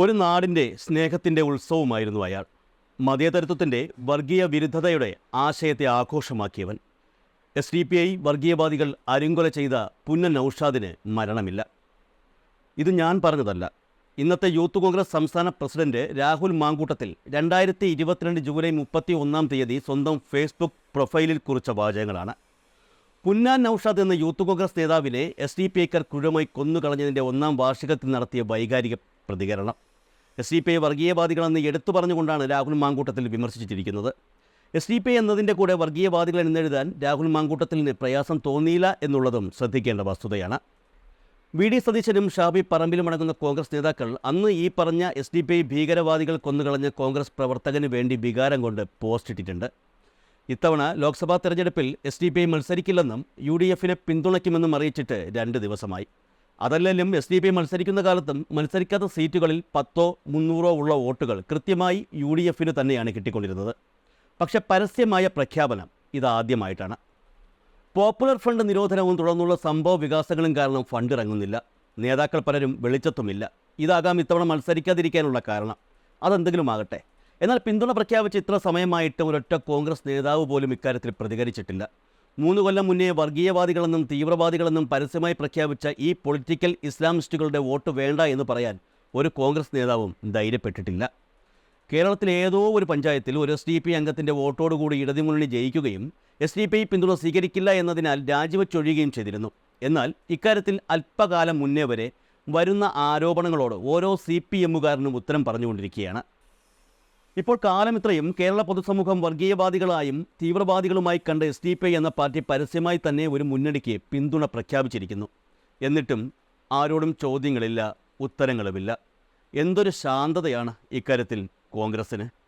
ഒരു നാടിന്റെ സ്നേഹത്തിന്റെ ഉത്സവമായിരുന്നു അയാൾ. മതേതരത്വത്തിന്റെ വർഗീയ വിരുദ്ധതയുടെ ആശയത്തെ ആഘോഷമാക്കിയവൻ. എസ് ഡി പി ഐ വർഗീയവാദികൾ അരുങ്കൊല ചെയ്ത പുന്നൻ നൌഷാദിന് മരണമില്ല. ഇത് ഞാൻ പറഞ്ഞതല്ല. ഇന്നത്തെ യൂത്ത് കോൺഗ്രസ് സംസ്ഥാന പ്രസിഡന്റ് രാഹുൽ മാങ്കൂട്ടത്തിൽ രണ്ടായിരത്തി ഇരുപത്തിരണ്ട് ജൂലൈ മുപ്പത്തി ഒന്നാം തീയതി സ്വന്തം ഫേസ്ബുക്ക് പ്രൊഫൈലിൽ കുറിച്ച വാചകങ്ങളാണ്. പുന്നാൻ നൌഷാദ് എന്ന യൂത്ത് കോൺഗ്രസ് നേതാവിനെ എസ് ഡി പി ഐക്കാർ ക്രൂരമായി കൊന്നുകളഞ്ഞതിന്റെ ഒന്നാം വാർഷികത്തിൽ നടത്തിയ വൈകാരിക പ്രതികരണം. എസ് ഡി പി ഐ വർഗീയവാദികളെന്ന് എടുത്തു പറഞ്ഞുകൊണ്ടാണ് രാഹുൽ മാങ്കൂട്ടത്തിൽ വിമർശിച്ചിരിക്കുന്നത്. എസ് ഡി പി ഐ എന്നതിന്റെ കൂടെ വർഗീയവാദികൾ എന്നെഴുതാൻ രാഹുൽ മാങ്കൂട്ടത്തിന് പ്രയാസം തോന്നിയില്ല എന്നുള്ളതും ശ്രദ്ധിക്കേണ്ട വസ്തുതയാണ്. വി ഡി സതീശനും ഷാബി പറമ്പിലും അടങ്ങുന്ന കോൺഗ്രസ് നേതാക്കൾ അന്ന് ഈ പറഞ്ഞ എസ് ഡി പി ഐ ഭീകരവാദികൾ കൊന്നുകളഞ്ഞ കോൺഗ്രസ് പ്രവർത്തകന് വേണ്ടി വികാരം കൊണ്ട് പോസ്റ്റ് ഇട്ടിട്ടുണ്ട്. ഇത്തവണ ലോക്സഭാ തെരഞ്ഞെടുപ്പിൽ എസ് ഡി പി ഐ മത്സരിക്കില്ലെന്നും യു ഡി എഫിനെ പിന്തുണയ്ക്കുമെന്നും അറിയിച്ചിട്ട് രണ്ട് ദിവസമായി. അതല്ലെങ്കിലും എസ് ഡി പി മത്സരിക്കുന്ന കാലത്തും മത്സരിക്കാത്ത സീറ്റുകളിൽ പത്തോ മുന്നൂറോ ഉള്ള വോട്ടുകൾ കൃത്യമായി യു ഡി എഫിന് തന്നെയാണ് കിട്ടിക്കൊണ്ടിരുന്നത്. പക്ഷേ പരസ്യമായ പ്രഖ്യാപനം ഇതാദ്യമായിട്ടാണ്. പോപ്പുലർ ഫണ്ട് നിരോധനവും തുടർന്നുള്ള സംഭവ വികാസങ്ങളും കാരണം ഫണ്ട് ഇറങ്ങുന്നില്ല. നേതാക്കൾ പലരും വെളിച്ചത്തുമില്ല. ഇതാകാം ഇത്തവണ മത്സരിക്കാതിരിക്കാനുള്ള കാരണം. അതെന്തെങ്കിലും ആകട്ടെ. എന്നാൽ പിന്തുണ പ്രഖ്യാപിച്ച് ഇത്ര സമയമായിട്ടും ഒരൊറ്റ കോൺഗ്രസ് നേതാവ് പോലും ഇക്കാര്യത്തിൽ പ്രതികരിച്ചിട്ടില്ല. മൂന്ന് കൊല്ലം മുന്നേ വർഗീയവാദികളെന്നും തീവ്രവാദികളെന്നും പരസ്യമായി പ്രഖ്യാപിച്ച ഈ പൊളിറ്റിക്കൽ ഇസ്ലാമിസ്റ്റുകളുടെ വോട്ട് വേണ്ട എന്ന് പറയാൻ ഒരു കോൺഗ്രസ് നേതാവും ധൈര്യപ്പെട്ടിട്ടില്ല. കേരളത്തിലെ ഏതോ ഒരു പഞ്ചായത്തിൽ ഒരു എസ് ഡി പി അംഗത്തിന്റെ വോട്ടോടുകൂടി ഇടതുമുന്നണി ജയിക്കുകയും എസ് ഡി പി പിന്തുണ സ്വീകരിക്കില്ല എന്നതിനാൽ രാജിവെച്ചൊഴിയുകയും ചെയ്തിരുന്നു. എന്നാൽ ഇക്കാര്യത്തിൽ അല്പകാലം മുന്നേ വരെ വരുന്ന ആരോപണങ്ങളോട് ഓരോ സി പി എമ്മുകാരനും ഉത്തരം പറഞ്ഞുകൊണ്ടിരിക്കുകയാണ്. ഇപ്പോൾ കാലം ഇത്രയും കേരള പൊതുസമൂഹം വർഗീയവാദികളായും തീവ്രവാദികളുമായി കണ്ട എസ് ഡി പി എന്ന പാർട്ടി പരസ്യമായി തന്നെ ഒരു മുന്നണിക്ക് പിന്തുണ പ്രഖ്യാപിച്ചിരിക്കുന്നു. എന്നിട്ടും ആരോടും ചോദ്യങ്ങളില്ല ഉത്തരങ്ങളുമില്ല. എന്തൊരു ശാന്തതയാണ് ഇക്കാര്യത്തിൽ കോൺഗ്രസ്സിന്?